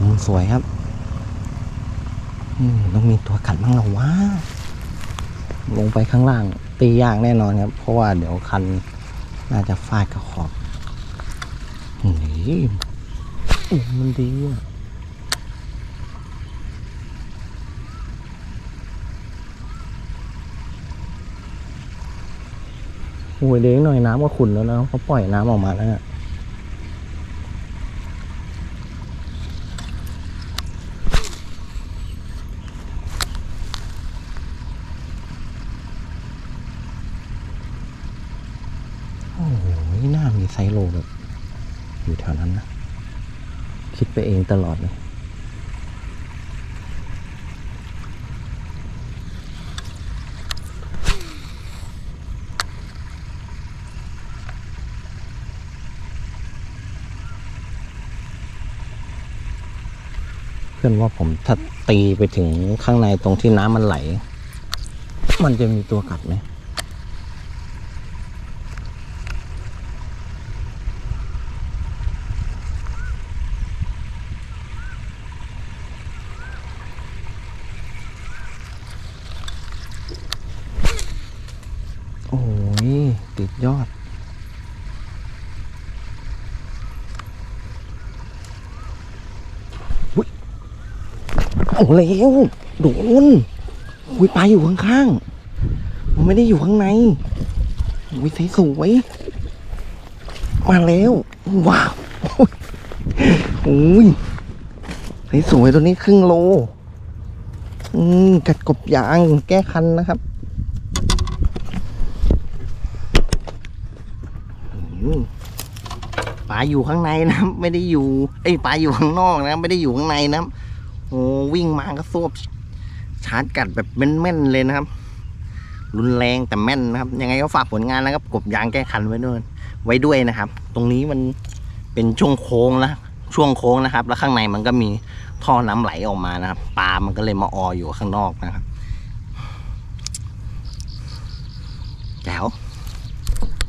มุมสวยครับต้องมีตัวกัดบ้างเหรอวะลงไปข้างล่าง ตียากแน่นอนครับ เพราะว่าเดี๋ยวคันน่าจะฟาดกับขอบนี่มันดีอะโอ้ยเด็กหน่อยน้ำก็ขุ่นแล้วนะเขาปล่อยน้ำออกมาแล้วนะ โอ้โหน่ามีไซโลแบบอยู่แถวนั้นนะ คิดไปเองตลอดเลยเพื่อนว่าผมถ้าตีไปถึงข้างในตรงที่น้ำมันไหล มันจะมีตัวกัดไหม อ้ยติดยอดวุ้ยโอ้แล้วโดนอุ้ยปลาอยู่ข้างๆมันไม่ได้อยู่ข้างในอุ้ยสสวยมาแล้วว้าวอุ้ยสวยตัวนี้ครึ่งโล อืมกัดกบยางแก้คันนะครับอืม ปลาอยู่ข้างในนะไม่ได้อยู่ไอ้ปลาอยู่ข้างนอกนะไม่ได้อยู่ข้างในนะโอ้วิ่งมาก็ซวบชาร์จกัดแบบแม่นๆเลยนะครับ รุนแรงแต่แม่นนะครับ ยังไงก็ฝากผลงานนะครับ กบยางแก้คันไว้ด้วยไว้ด้วยนะครับ ตรงนี้มันเป็นช่วงโค้งนะช่วงโค้งนะครับ แล้วข้างในมันก็มีท่อน้ำไหลออกมานะครับปลามันก็เลยมาอออยู่ข้างนอกนะครับ